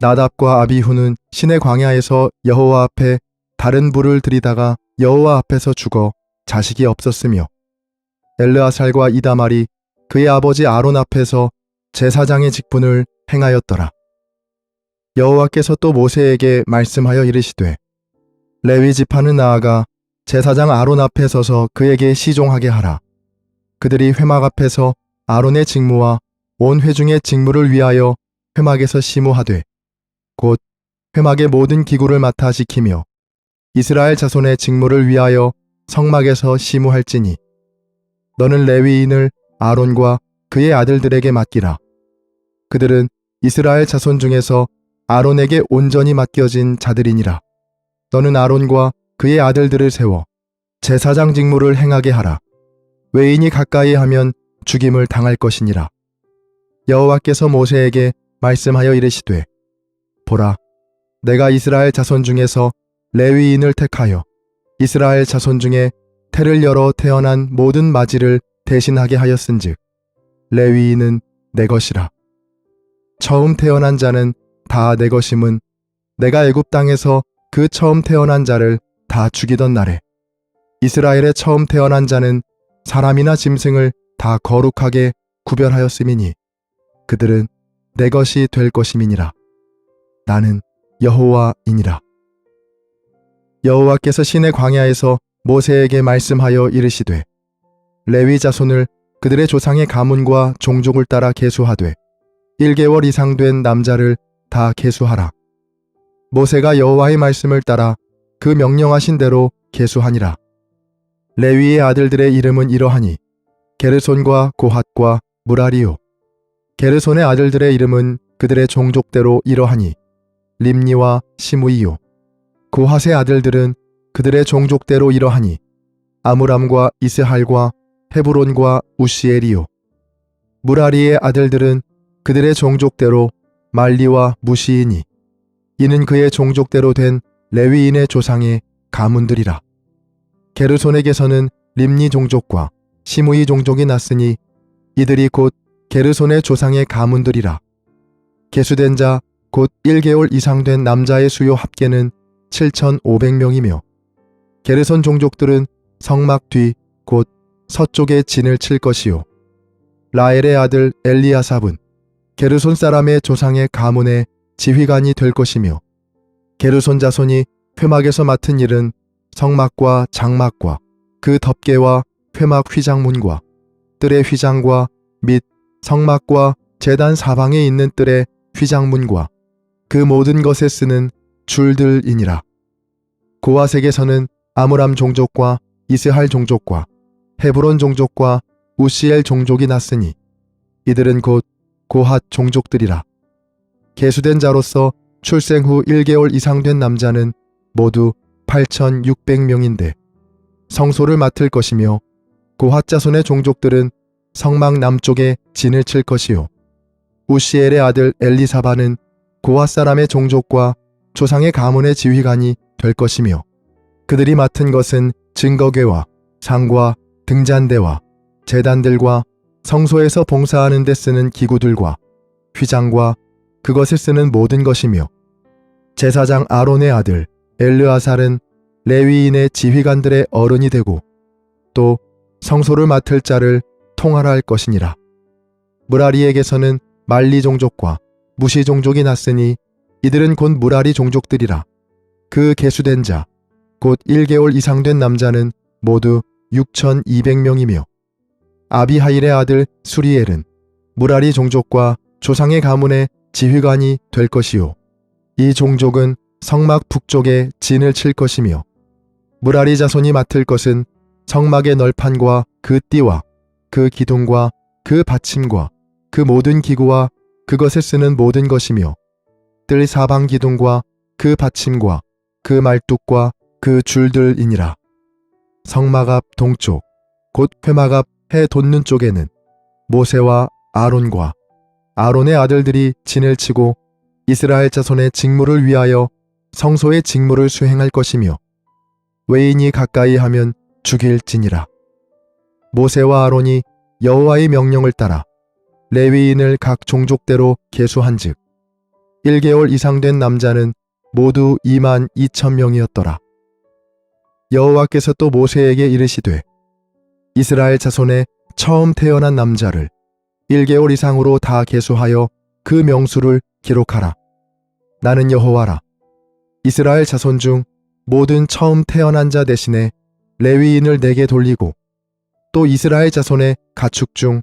나답과 아비후는 신의 광야에서 여호와 앞에 다른 불을 들이다가 여호와 앞에서 죽어 자식이 없었으며 엘르아살과 이다말이 그의 아버지 아론 앞에서 제사장의 직분을 행하였더라. 여호와께서 또 모세에게 말씀하여 이르시되 레위 지파는 나아가 제사장 아론 앞에 서서 그에게 시종하게 하라. 그들이 회막 앞에서 아론의 직무와 온 회중의 직무를 위하여 회막에서 시무하되 곧 회막의 모든 기구를 맡아 지키며 이스라엘 자손의 직무를 위하여 성막에서 시무할지니 너는 레위인을 아론과 그의 아들들에게 맡기라. 그들은 이스라엘 자손 중에서 아론에게 온전히 맡겨진 자들이니라. 너는 아론과 그의 아들들을 세워 제사장 직무를 행하게 하라. 외인이 가까이 하면 죽임을 당할 것이니라. 여호와께서 모세에게 말씀하여 이르시되 보라. 내가 이스라엘 자손 중에서 레위인을 택하여 이스라엘 자손 중에 태를 열어 태어난 모든 마지를 대신하게 하였은즉 레위인은 내 것이라. 처음 태어난 자는 다 내 것임은 내가 애굽 땅에서 그 처음 태어난 자를 다 죽이던 날에 이스라엘의 처음 태어난 자는 사람이나 짐승을 다 거룩하게 구별하였음이니 그들은 내 것이 될 것임이니라 나는 여호와이니라. 여호와께서 신의 광야에서 모세에게 말씀하여 이르시되 레위 자손을 그들의 조상의 가문과 종족을 따라 계수하되 1개월 이상 된 남자를 다 계수하라. 모세가 여호와의 말씀을 따라 그 명령하신 대로 계수하니라. 레위의 아들들의 이름은 이러하니 게르손과 고핫과 무라리요. 게르손의 아들들의 이름은 그들의 종족대로 이러하니 림니와 시무이요. 고핫의 아들들은 그들의 종족대로 이러하니 아므람과 이스할과 헤브론과 우시엘이요. 무라리의 아들들은 그들의 종족대로 말리와 무시이니 이는 그의 종족대로 된 레위인의 조상의 가문들이라. 게르손에게서는 림니 종족과 시무이 종족이 났으니 이들이 곧 게르손의 조상의 가문들이라. 계수된 자 곧 1개월 이상 된 남자의 수요 합계는 7,500명이며 게르손 종족들은 성막 뒤 곧 서쪽에 진을 칠 것이요. 라엘의 아들 엘리아삽은 게르손 사람의 조상의 가문의 지휘관이 될 것이며 게르손 자손이 회막에서 맡은 일은 성막과 장막과 그 덮개와 회막 휘장문과 뜰의 휘장과 및 성막과 재단 사방에 있는 뜰의 휘장문과 그 모든 것에 쓰는 줄들이니라. 고아색에서는 아므람 종족과 이스할 종족과 헤브론 종족과 우시엘 종족이 났으니 이들은 곧 고핫 종족들이라. 계수된 자로서 출생 후 1개월 이상 된 남자는 모두 8,600명인데 성소를 맡을 것이며 고핫 자손의 종족들은 성막 남쪽에 진을 칠 것이요. 우시엘의 아들 엘리사바는 고핫 사람의 종족과 조상의 가문의 지휘관이 될 것이며 그들이 맡은 것은 증거궤와 상과 등잔대와 재단들과 성소에서 봉사하는 데 쓰는 기구들과 휘장과 그것을 쓰는 모든 것이며 제사장 아론의 아들 엘르아살은 레위인의 지휘관들의 어른이 되고 또 성소를 맡을 자를 통하라 할 것이니라. 무라리에게서는 말리 종족과 무시 종족이 났으니 이들은 곧 무라리 종족들이라. 그 계수된 자, 곧 1개월 이상 된 남자는 모두 6,200명이며 아비하일의 아들 수리엘은 무라리 종족과 조상의 가문의 지휘관이 될 것이요. 이 종족은 성막 북쪽에 진을 칠 것이며 무라리 자손이 맡을 것은 성막의 널판과 그 띠와 그 기둥과 그 받침과 그 모든 기구와 그것을 쓰는 모든 것이며 뜰 사방 기둥과 그 받침과 그 말뚝과 그 줄들이니라. 성막 앞 동쪽 곧 회막 앞 해 돋는 쪽에는 모세와 아론과 아론의 아들들이 진을 치고 이스라엘 자손의 직무를 위하여 성소의 직무를 수행할 것이며 외인이 가까이 하면 죽일지니라. 모세와 아론이 여호와의 명령을 따라 레위인을 각 종족대로 계수한즉 1개월 이상 된 남자는 모두 2만 2천 명이었더라. 여호와께서 또 모세에게 이르시되 이스라엘 자손의 처음 태어난 남자를 1개월 이상으로 다 계수하여 그 명수를 기록하라. 나는 여호와라. 이스라엘 자손 중 모든 처음 태어난 자 대신에 레위인을 내게 돌리고 또 이스라엘 자손의 가축 중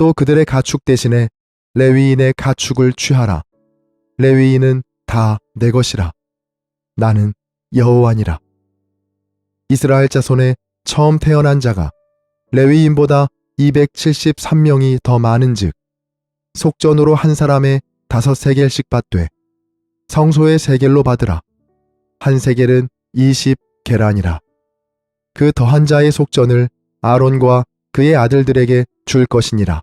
또 그들의 가축 대신에 레위인의 가축을 취하라. 레위인은 다 내 것이라. 나는 여호와니라. 이스라엘 자손의 처음 태어난 자가 레위인보다 273명이 더 많은즉 속전으로 한 사람의 다섯 세겔씩 받되 성소의 세겔로 받으라. 한 세겔은 20 계란이라. 그 더한 자의 속전을 아론과 그의 아들들에게 줄 것이니라.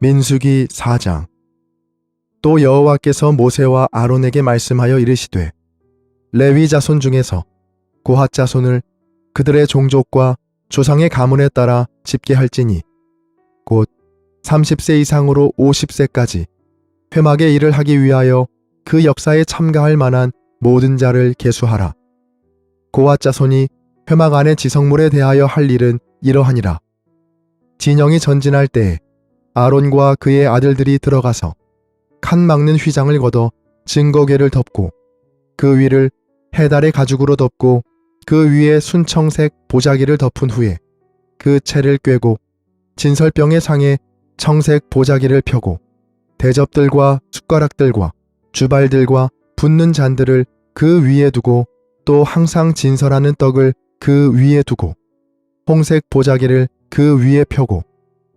민수기 4장 또 여호와께서 모세와 아론에게 말씀하여 이르시되 레위 자손 중에서 고핫 자손을 그들의 종족과 조상의 가문에 따라 집계할지니 곧 30세 이상으로 50세까지 회막의 일을 하기 위하여 그 역사에 참가할 만한 모든 자를 계수하라. 고핫 자손이 회막 안의 지성물에 대하여 할 일은 이러하니라. 진영이 전진할 때에 아론과 그의 아들들이 들어가서 칸 막는 휘장을 걷어 증거계를 덮고 그 위를 해달의 가죽으로 덮고 그 위에 순청색 보자기를 덮은 후에 그 채를 꿰고 진설병의 상에 청색 보자기를 펴고 대접들과 숟가락들과 주발들과 붓는 잔들을 그 위에 두고 또 항상 진설하는 떡을 그 위에 두고 홍색 보자기를 그 위에 펴고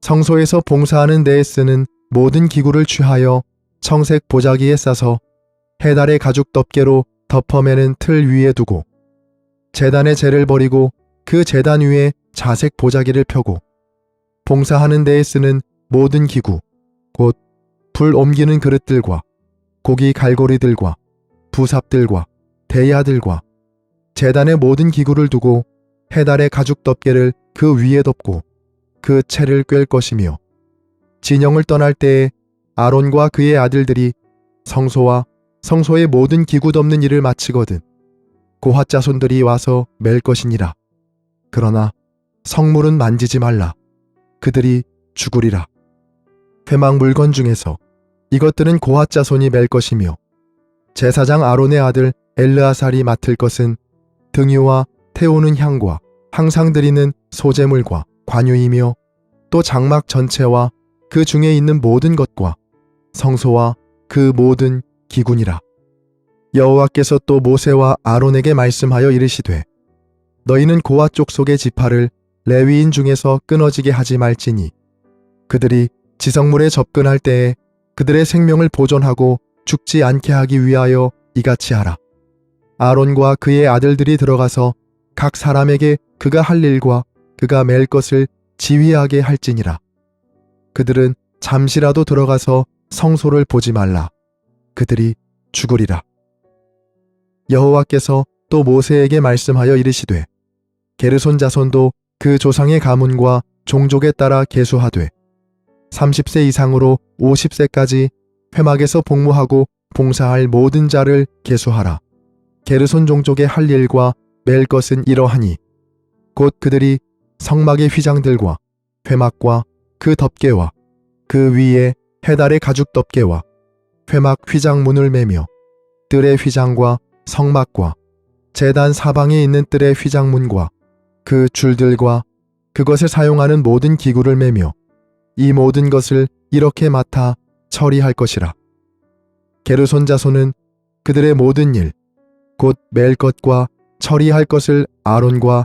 성소에서 봉사하는 데에 쓰는 모든 기구를 취하여 청색 보자기에 싸서 해달의 가죽 덮개로 덮어매는 틀 위에 두고 재단의 재를 버리고 그 재단 위에 자색 보자기를 펴고 봉사하는 데에 쓰는 모든 기구 곧 불 옮기는 그릇들과 고기 갈고리들과 부삽들과 대야들과 재단의 모든 기구를 두고 해달의 가죽 덮개를 그 위에 덮고 그 채를 꿰 것이며 진영을 떠날 때에 아론과 그의 아들들이 성소와 성소의 모든 기구 덮는 일을 마치거든 고핫 자손들이 와서 맬 것이니라. 그러나 성물은 만지지 말라. 그들이 죽으리라. 회막 물건 중에서 이것들은 고핫 자손이 맬 것이며 제사장 아론의 아들 엘르아살이 맡을 것은 등유와 태우는 향과 항상 드리는 소재물과 관유이며 또 장막 전체와 그 중에 있는 모든 것과 성소와 그 모든 기군이라. 여호와께서 또 모세와 아론에게 말씀하여 이르시되 너희는 고아 족속의 지파를 레위인 중에서 끊어지게 하지 말지니 그들이 지성물에 접근할 때에 그들의 생명을 보존하고 죽지 않게 하기 위하여 이같이 하라. 아론과 그의 아들들이 들어가서 각 사람에게 그가 할 일과 그가 맬 것을 지휘하게 할지니라. 그들은 잠시라도 들어가서 성소를 보지 말라. 그들이 죽으리라. 여호와께서 또 모세에게 말씀하여 이르시되 게르손 자손도 그 조상의 가문과 종족에 따라 계수하되 30세 이상으로 50세까지 회막에서 복무하고 봉사할 모든 자를 계수하라. 게르손 종족의 할 일과 맬 것은 이러하니 곧 그들이 성막의 휘장들과 회막과 그 덮개와 그 위에 해달의 가죽 덮개와 회막 휘장문을 매며 뜰의 휘장과 성막과 재단 사방에 있는 뜰의 휘장문과 그 줄들과 그것을 사용하는 모든 기구를 매며 이 모든 것을 이렇게 맡아 처리할 것이라. 게르손 자손은 그들의 모든 일, 곧맬 것과 처리할 것을 아론과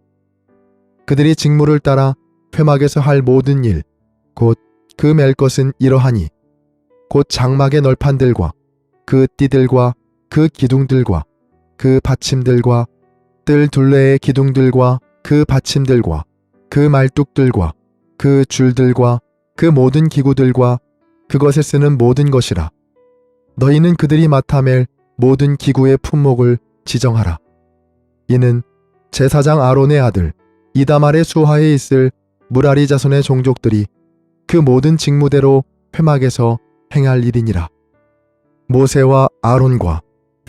그들이 직무를 따라 회막에서 할 모든 일, 곧그맬 것은 이러하니, 곧 장막의 널판들과 그 띠들과 그 기둥들과 그 받침들과 뜰 둘레의 기둥들과 그 받침들과 그 말뚝들과 그 줄들과 그 모든 기구들과 그것에 쓰는 모든 것이라. 너희는 그들이 맡아 맬 모든 기구의 품목을 지정하라. 이는 제사장 아론의 아들 이다말의 수하에 있을 무라리 자손의 종족들이 그 모든 직무대로 회막에서 행할 일이니라. 모세와 아론과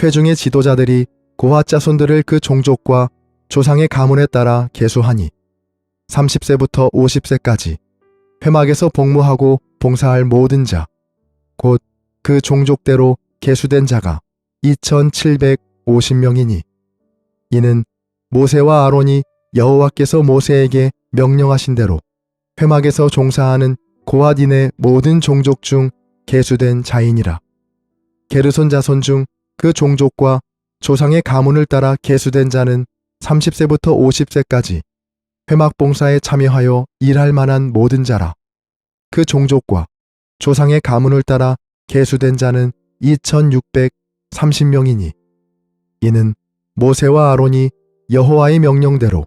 회중의 지도자들이 고핫 자손들을 그 종족과 조상의 가문에 따라 계수하니 30세부터 50세까지 회막에서 복무하고 봉사할 모든 자, 곧 그 종족대로 계수된 자가 2,750명이니 이는 모세와 아론이 여호와께서 모세에게 명령하신 대로 회막에서 종사하는 고아딘의 모든 종족 중 계수된 자이니라. 게르손 자손 중 그 종족과 조상의 가문을 따라 계수된 자는 30세부터 50세까지 회막 봉사에 참여하여 일할 만한 모든 자라. 그 종족과 조상의 가문을 따라 계수된 자는 2630명이니 이는 모세와 아론이 여호와의 명령대로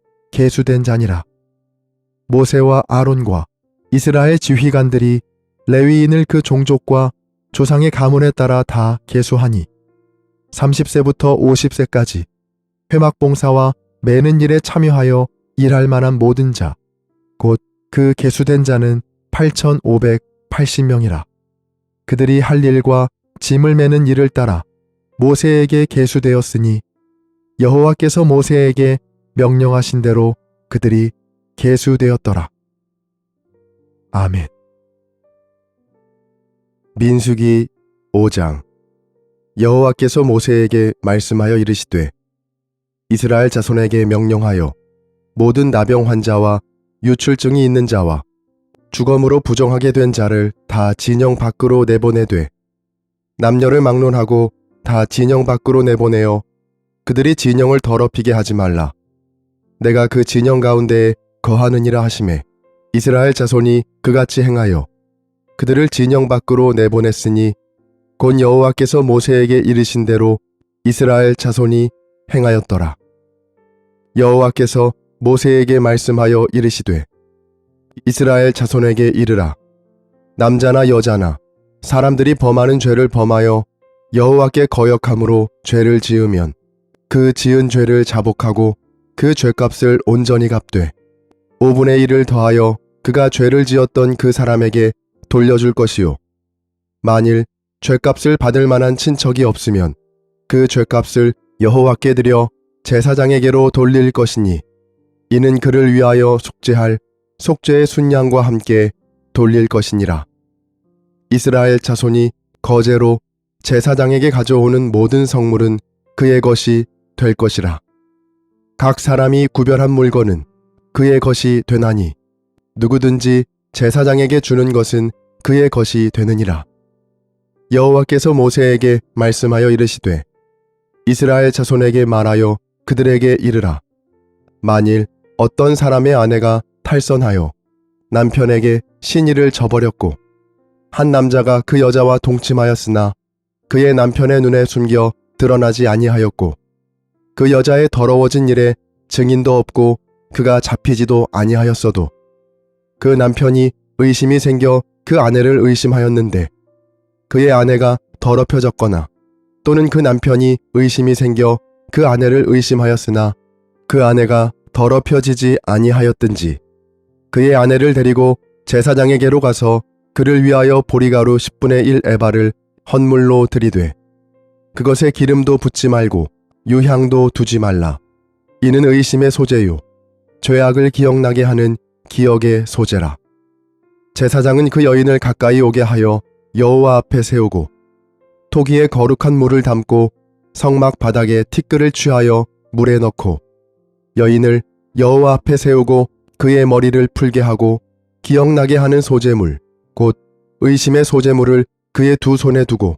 계수된 자니라. 모세와 아론과 이스라엘 지휘관들이 레위인을 그 종족과 조상의 가문에 따라 다 계수하니 30세부터 50세까지 회막 봉사와 매는 일에 참여하여 일할 만한 모든 자, 곧그 계수된 자는 8,580명이라. 그들이 할 일과 짐을 매는 일을 따라 모세에게 계수되었으니 여호와께서 모세에게 명령하신 대로 그들이 계수되었더라. 아멘. 민수기 5장 여호와께서 모세에게 말씀하여 이르시되 이스라엘 자손에게 명령하여 모든 나병 환자와 유출증이 있는 자와 주검으로 부정하게 된 자를 다 진영 밖으로 내보내되 남녀를 막론하고 다 진영 밖으로 내보내어 그들이 진영을 더럽히게 하지 말라. 내가 그 진영 가운데에 거하느니라 하심에 이스라엘 자손이 그같이 행하여 그들을 진영 밖으로 내보냈으니 곧 여호와께서 모세에게 이르신 대로 이스라엘 자손이 행하였더라. 여호와께서 모세에게 말씀하여 이르시되 이스라엘 자손에게 이르라 남자나 여자나 사람들이 범하는 죄를 범하여 여호와께 거역함으로 죄를 지으면 그 지은 죄를 자복하고 그 죄값을 온전히 갚되 5분의 1을 더하여 그가 죄를 지었던 그 사람에게 돌려줄 것이요 만일 죄값을 받을 만한 친척이 없으면 그 죄값을 여호와께 드려 제사장에게로 돌릴 것이니 이는 그를 위하여 속죄할 속죄의 순양과 함께 돌릴 것이니라. 이스라엘 자손이 거제로 제사장에게 가져오는 모든 성물은 그의 것이 될 것이라. 각 사람이 구별한 물건은 그의 것이 되나니 누구든지 제사장에게 주는 것은 그의 것이 되느니라. 여호와께서 모세에게 말씀하여 이르시되 이스라엘 자손에게 말하여 그들에게 이르라. 만일 어떤 사람의 아내가 탈선하여 남편에게 신의를 저버렸고 한 남자가 그 여자와 동침하였으나 그의 남편의 눈에 숨겨 드러나지 아니하였고 그 여자의 더러워진 일에 증인도 없고 그가 잡히지도 아니하였어도 그 남편이 의심이 생겨 그 아내를 의심하였는데 그의 아내가 더럽혀졌거나 또는 그 남편이 의심이 생겨 그 아내를 의심하였으나 그 아내가 더럽혀지지 아니하였든지 그의 아내를 데리고 제사장에게로 가서 그를 위하여 보리가루 10분의 1 에바를 헌물로 들이되 그것에 기름도 붓지 말고 유향도 두지 말라. 이는 의심의 소재요. 죄악을 기억나게 하는 기억의 소재라. 제사장은 그 여인을 가까이 오게 하여 여호와 앞에 세우고 토기에 거룩한 물을 담고 성막 바닥에 티끌을 취하여 물에 넣고 여인을 여호와 앞에 세우고 그의 머리를 풀게 하고 기억나게 하는 소재물 곧 의심의 소재물을 그의 두 손에 두고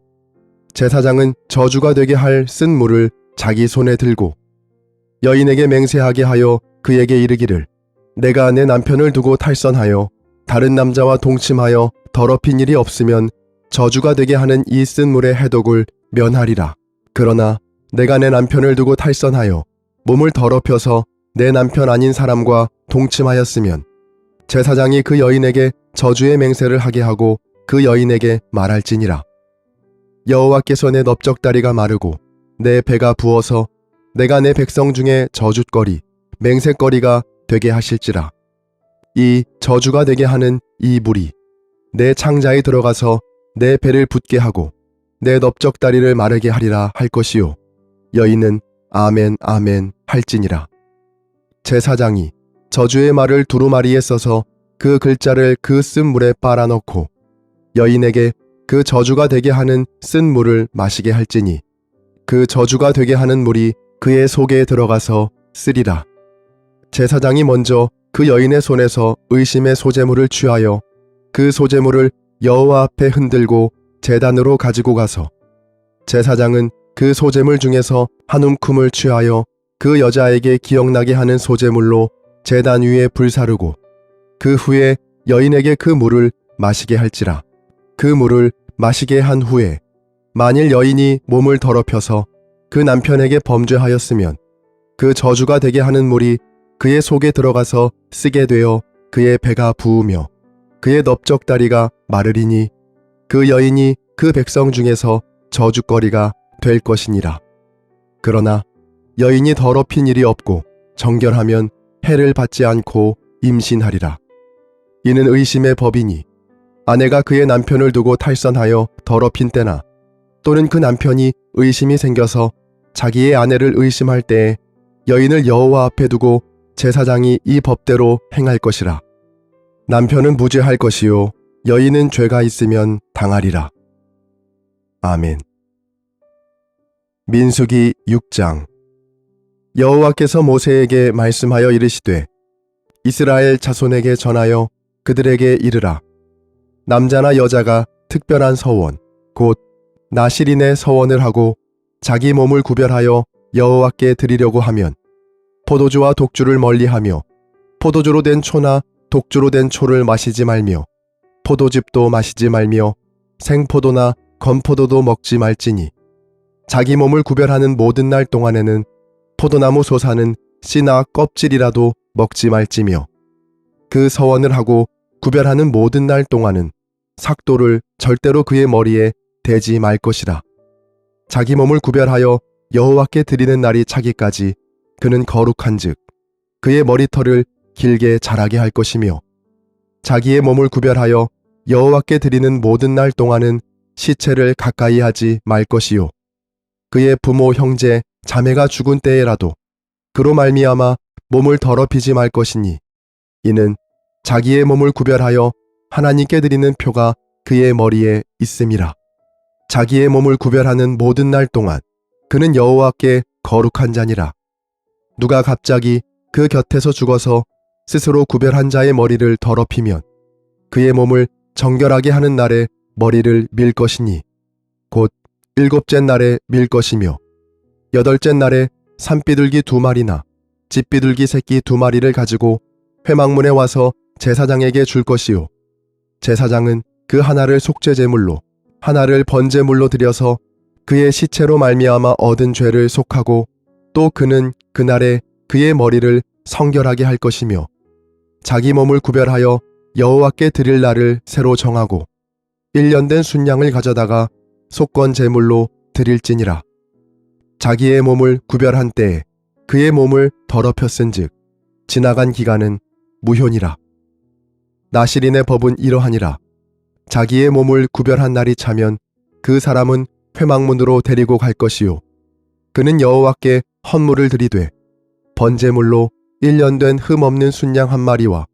제사장은 저주가 되게 할 쓴 물을 자기 손에 들고 여인에게 맹세하게 하여 그에게 이르기를 내가 내 남편을 두고 탈선하여 다른 남자와 동침하여 더럽힌 일이 없으면 저주가 되게 하는 이 쓴 물의 해독을 면하리라. 그러나 내가 내 남편을 두고 탈선하여 몸을 더럽혀서 내 남편 아닌 사람과 동침하였으면 제사장이 그 여인에게 저주의 맹세를 하게 하고 그 여인에게 말할지니라. 여호와께서 내 넓적다리가 마르고 내 배가 부어서 내가 내 백성 중에 저주거리, 맹세거리가 되게 하실지라. 이 저주가 되게 하는 이 물이 내 창자에 들어가서 내 배를 붓게 하고 내 넓적다리를 마르게 하리라 할 것이요. 여인은 아멘 아멘 할지니라. 제사장이 저주의 말을 두루마리에 써서 그 글자를 그 쓴 물에 빨아넣고 여인에게 그 저주가 되게 하는 쓴 물을 마시게 할지니 그 저주가 되게 하는 물이 그의 속에 들어가서 쓰리라. 제사장이 먼저 그 여인의 손에서 의심의 소재물을 취하여 그 소재물을 여호와 앞에 흔들고 제단으로 가지고 가서 제사장은 그 소재물 중에서 한 움큼을 취하여 그 여자에게 기억나게 하는 소재물로 제단 위에 불사르고 그 후에 여인에게 그 물을 마시게 할지라 그 물을 마시게 한 후에 만일 여인이 몸을 더럽혀서 그 남편에게 범죄하였으면 그 저주가 되게 하는 물이 그의 속에 들어가서 쓰게 되어 그의 배가 부으며 그의 넓적다리가 마르리니 그 여인이 그 백성 중에서 저주거리가 될 것이니라. 그러나 여인이 더럽힌 일이 없고 정결하면 해를 받지 않고 임신하리라. 이는 의심의 법이니 아내가 그의 남편을 두고 탈선하여 더럽힌 때나 또는 그 남편이 의심이 생겨서 자기의 아내를 의심할 때에 여인을 여호와 앞에 두고 제사장이 이 법대로 행할 것이라. 남편은 무죄할 것이요 여인은 죄가 있으면 당하리라. 아멘. 민수기 6장 여호와께서 모세에게 말씀하여 이르시되 이스라엘 자손에게 전하여 그들에게 이르라 남자나 여자가 특별한 서원 곧 나시린의 서원을 하고 자기 몸을 구별하여 여호와께 드리려고 하면 포도주와 독주를 멀리하며 포도주로 된 초나 독주로 된 초를 마시지 말며 포도즙도 마시지 말며 생포도나 건포도도 먹지 말지니 자기 몸을 구별하는 모든 날 동안에는 포도나무 소사는 씨나 껍질이라도 먹지 말지며 그 서원을 하고 구별하는 모든 날 동안은 삭도를 절대로 그의 머리에 대지 말 것이라. 자기 몸을 구별하여 여호와께 드리는 날이 차기까지 그는 거룩한즉 그의 머리털을 길게 자라게 할 것이며 자기의 몸을 구별하여 여호와께 드리는 모든 날 동안은 시체를 가까이 하지 말 것이요 그의 부모 형제 자매가 죽은 때에라도 그로 말미암아 몸을 더럽히지 말 것이니 이는 자기의 몸을 구별하여 하나님께 드리는 표가 그의 머리에 있음이라 자기의 몸을 구별하는 모든 날 동안 그는 여호와께 거룩한 자니라. 누가 갑자기 그 곁에서 죽어서 스스로 구별한 자의 머리를 더럽히면 그의 몸을 정결하게 하는 날에 머리를 밀 것이니 곧 일곱째 날에 밀 것이며 여덟째 날에 산비둘기 두 마리나 집비둘기 새끼 두 마리를 가지고 회막문에 와서 제사장에게 줄 것이요. 제사장은 그 하나를 속죄 제물로 하나를 번제물로 드려서 그의 시체로 말미암아 얻은 죄를 속하고 또 그는 그날에 그의 머리를 성결하게 할 것이며 자기 몸을 구별하여 여호와께 드릴 날을 새로 정하고 1년 된 순양을 가져다가 속건 제물로 드릴지니라. 자기의 몸을 구별한 때에 그의 몸을 더럽혔은즉 지나간 기간은 무효니라. 나시린의 법은 이러하니라 자기의 몸을 구별한 날이 차면 그 사람은 회막문으로 데리고 갈 것이요. 그는 여호와께 헌물을 드리되 번제물로 1년 된 흠없는 순양 한 마리와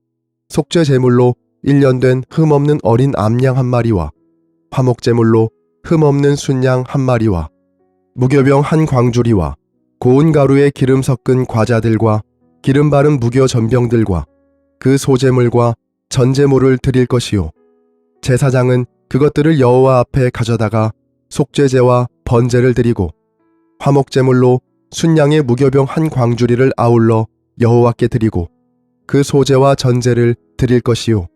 속죄 제물로 1년 된 흠없는 어린 암양 한 마리와 화목 제물로 흠없는 순양 한 마리와 무교병 한 광주리와 고운 가루에 기름 섞은 과자들과 기름 바른 무교 전병들과 그 소제물과 전제물을 드릴 것이요 제사장은 그것들을 여호와 앞에 가져다가 속죄제와 번제를 드리고 화목제물로 순양의 무교병 한 광주리를 아울러 여호와께 드리고 그 소제와 전제를 드릴 것이요.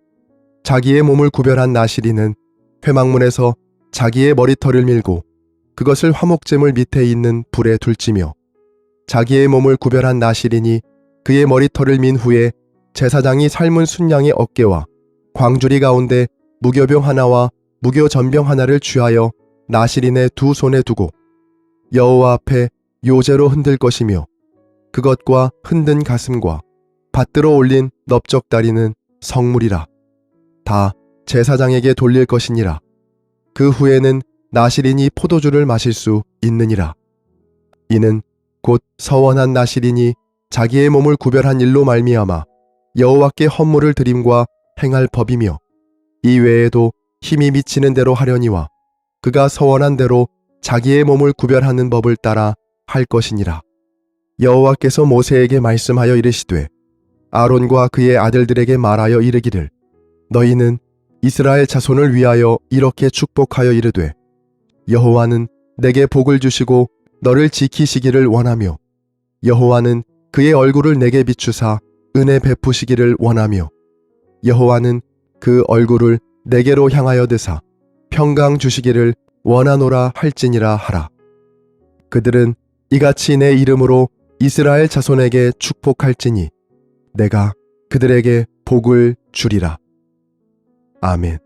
자기의 몸을 구별한 나시리는 회막문에서 자기의 머리털을 밀고 그것을 화목제물 밑에 있는 불에 둘지며 자기의 몸을 구별한 나시리니 그의 머리털을 민 후에 제사장이 삶은 순양의 어깨와 광주리 가운데 무교병 하나와 무교 전병 하나를 취하여 나시린의 두 손에 두고 여호와 앞에 요제로 흔들 것이며 그것과 흔든 가슴과 받들어 올린 넓적다리는 성물이라. 다 제사장에게 돌릴 것이니라. 그 후에는 나시린이 포도주를 마실 수 있느니라. 이는 곧 서원한 나시린이 자기의 몸을 구별한 일로 말미암아 여호와께 헌물을 드림과 행할 법이며 이 외에도 힘이 미치는 대로 하려니와 그가 서원한 대로 자기의 몸을 구별하는 법을 따라 할 것이니라. 여호와께서 모세에게 말씀하여 이르시되 아론과 그의 아들들에게 말하여 이르기를 너희는 이스라엘 자손을 위하여 이렇게 축복하여 이르되 여호와는 내게 복을 주시고 너를 지키시기를 원하며 여호와는 그의 얼굴을 내게 비추사 은혜 베푸시기를 원하며 여호와는 그 얼굴을 내게로 향하여 드사 평강 주시기를 원하노라 할지니라 하라. 그들은 이같이 내 이름으로 이스라엘 자손에게 축복할지니 내가 그들에게 복을 주리라. 아멘.